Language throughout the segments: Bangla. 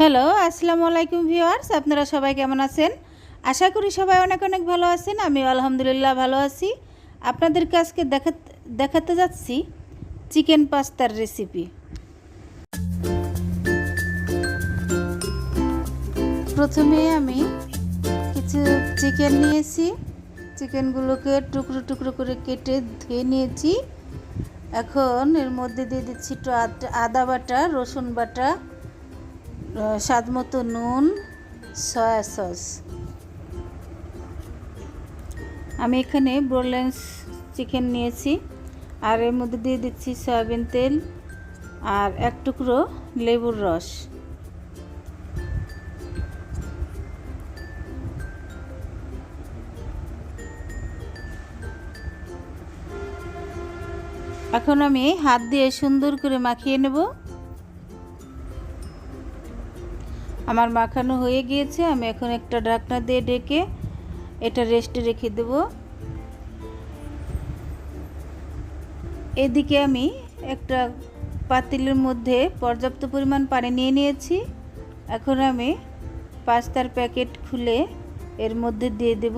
হ্যালো, আসসালামু আলাইকুম ভিউয়ার্স, আপনারা সবাই কেমন আছেন? আশা করি সবাই অনেক অনেক ভালো আছেন আমি আলহামদুলিল্লাহ ভালো আছি। আপনাদেরকে আজকে দেখাতে দেখাতে যাচ্ছি চিকেন পাস্তার রেসিপি। প্রথমে আমি কিছু চিকেন নিয়েছি, চিকেনগুলোকে টুকরো টুকরো করে কেটে ধুয়ে নিয়েছি। এখন এর মধ্যে দিয়ে দিচ্ছি একটু আদা বাটা, রসুন বাটা স্বাদ মতো নুন সয়া সস আমি এখানে ব্রোলেন্স চিকেন নিয়েছি, আর এর মধ্যে দিয়ে দিচ্ছি সয়াবিন তেল আর এক টুকরো লেবুর রস। এখন আমি হাত দিয়ে সুন্দর করে মাখিয়ে নেব। আমার মাখানো হয়ে গিয়েছে, আমি এখন একটা ঢাকনা দিয়ে ডেকে এটা রেস্টে রেখে দেব। এদিকে আমি একটা পাতিলের মধ্যে পর্যাপ্ত পরিমাণ পানি নিয়ে নিয়েছি। এখন আমি পাস্তার প্যাকেট খুলে এর মধ্যে দিয়ে দেব।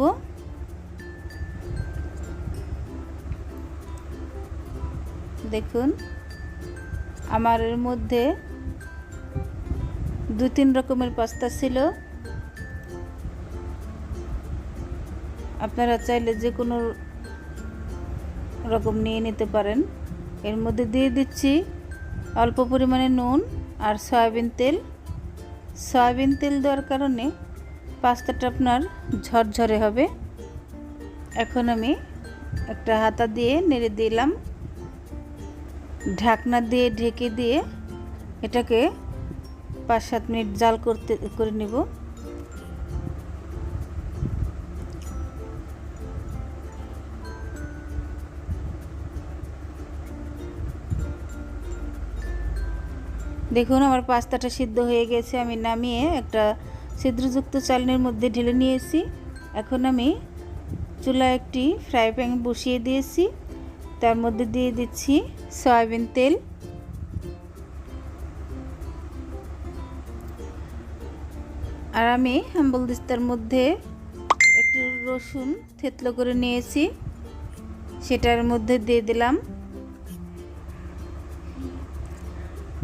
দেখুন, আমার এর মধ্যে দু তিন রকমের পাস্তা ছিল। আপনারা চাইলে যে কোনো রকম নিয়ে নিতে পারেন। এর মধ্যে দিয়ে দিচ্ছি অল্প পরিমাণে নুন আর সয়াবিন তেল। সয়াবিন তেল দেওয়ার কারণে পাস্তাটা আপনার ঝরঝরে হবে। এখন আমি একটা হাতা দিয়ে নেড়ে দিলাম। ঢাকনা দিয়ে ঢেকে দিয়ে এটাকে পাঁচ সাত মিনিট জাল করতে, করে নিব। দেখুন, আমার পাস্তাটা সিদ্ধ হয়ে গেছে। আমি নামিয়ে একটা ছিদ্রযুক্ত চালনির মধ্যে ঢেলে নিয়েছি। এখন আমি চুলায় একটি ফ্রাই প্যান বসিয়ে দিয়েছি। তার মধ্যে দিয়ে দিচ্ছি সয়াবিন তেল। আর আমি হাম্বল দিস্তার মধ্যে একটু রসুন থেতলো করে নিয়েছি। সেটার মধ্যে দিয়ে দিলাম।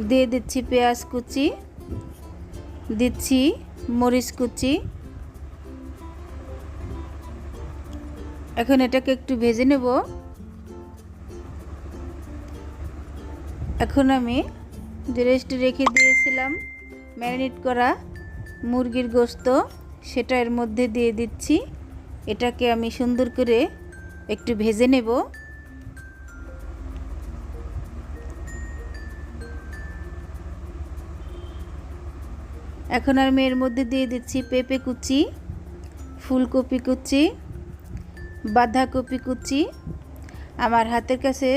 দিয়ে দিচ্ছি পেঁয়াজ কুচি, দিচ্ছি মরিচ কুচি। এখন এটাকে একটু ভেজে নেব। এখন আমি যে রেস্টে রেখে দিয়েছিলাম ম্যারিনেট করা মুরগির গোস্ত, সেটা এর মধ্যে দিয়ে দিচ্ছি। এটাকে আমি সুন্দর করে একটু ভেজে নেব। এখন আমি এর মধ্যে দিয়ে দিচ্ছি পেঁপে কুচি, ফুলকপি কুচি, বাঁধাকপি কুচি। আমার হাতের কাছে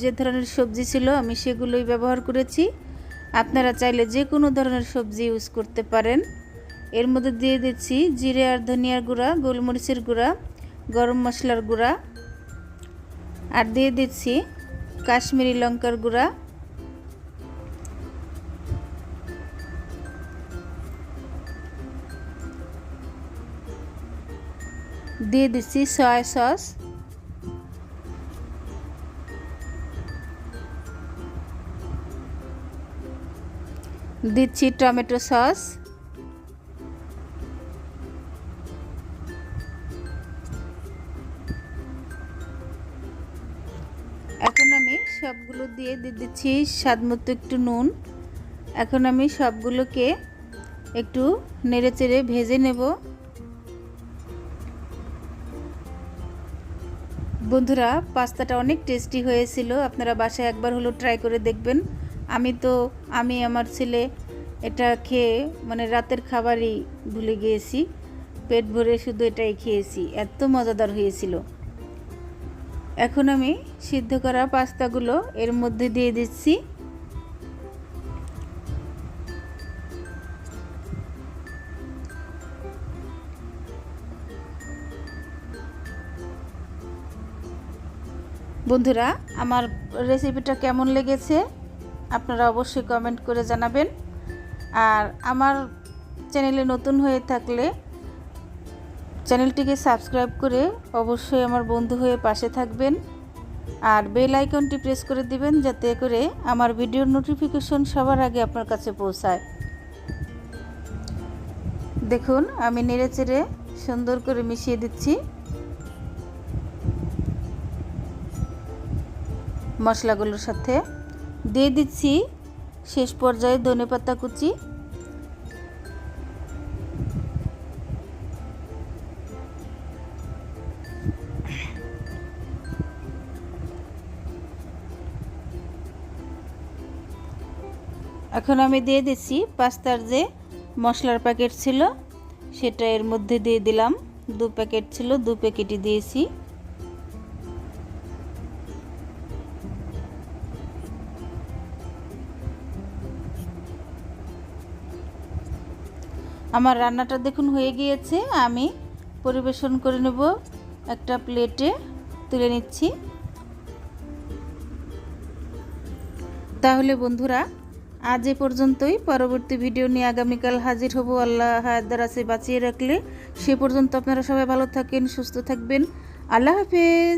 যে ধরনের সবজি ছিল, আমি সেগুলোই ব্যবহার করেছি। আপনারা চাইলে যে কোনো ধরনের সবজি ইউজ করতে পারেন। এর মধ্যে দিয়ে দিচ্ছি জিরে আর ধনিয়ার গুঁড়া, গোলমরিচের গুঁড়া, গরম মশলার গুঁড়া। আর দিয়ে দিচ্ছি কাশ্মীরি লঙ্কার গুঁড়া। দিয়ে দিচ্ছি সয়া সস। দিচ্ছি টমেটো সস। এখন আমি সবগুলো দিয়ে দিয়ে দিচ্ছি স্বাদ মতো একটু নুন। এখন আমি সবগুলোকে একটু নেড়ে চেড়ে ভেজে নেব। বন্ধুরা, পাস্তাটা অনেক টেস্টি হয়েছিল। আপনারা বাসায় একবার হলো ট্রাই করে দেখবেন। আমি তো, আমি আমার ছেলে এটা খেয়ে মানে রাতের খাবারই ভুলে গিয়েছি। পেট ভরে শুধু এটাই খেয়েছি, এত মজাদার হয়েছিল। এখন আমি সিদ্ধ করা পাস্তাগুলো এর মধ্যে দিয়ে দিচ্ছি। বন্ধুরা, আমার রেসিপিটা কেমন লেগেছে? আপনারা অবশ্যই কমেন্ট করে জানাবেন। আর আমার চ্যানেলে নতুন হয়ে থাকলে চ্যানেলটিকে সাবস্ক্রাইব করে অবশ্যই আমার বন্ধু হয়ে পাশে থাকবেন। আর বেল আইকনটি প্রেস করে দিবেন যাতে করে আমার ভিডিওর নোটিফিকেশন সবার আগে আপনার কাছে পৌঁছায়। দেখুন, আমি নেড়ে চেড়ে সুন্দর করে মিশিয়ে দিচ্ছি। মশলাগুলোর সাথে। দিয়ে দিচ্ছি শেষ পর্যায়ে ধনে পাতা কুচি। এখন আমি দিয়ে দিচ্ছি পাস্তার যে মশলার প্যাকেট ছিল, সেটা এর মধ্যে দিয়ে দিলাম। দু প্যাকেট ছিল, দু প্যাকেটই দিয়েছি। আমার রান্নাটা দেখুন হয়ে গিয়েছে। আমি পরিবেশন করে নেব একটা প্লেটে, তুলে নিচ্ছি। তাহলে বন্ধুরা, আজ এ পর্যন্তই। পরবর্তী ভিডিও নিয়ে আগামীকাল হাজির হব। আল্লাহ হায়দার আছে বাঁচিয়ে রাখলে। সে পর্যন্ত আপনারা সবাই ভালো থাকেন, সুস্থ থাকবেন। আল্লাহ হাফেজ।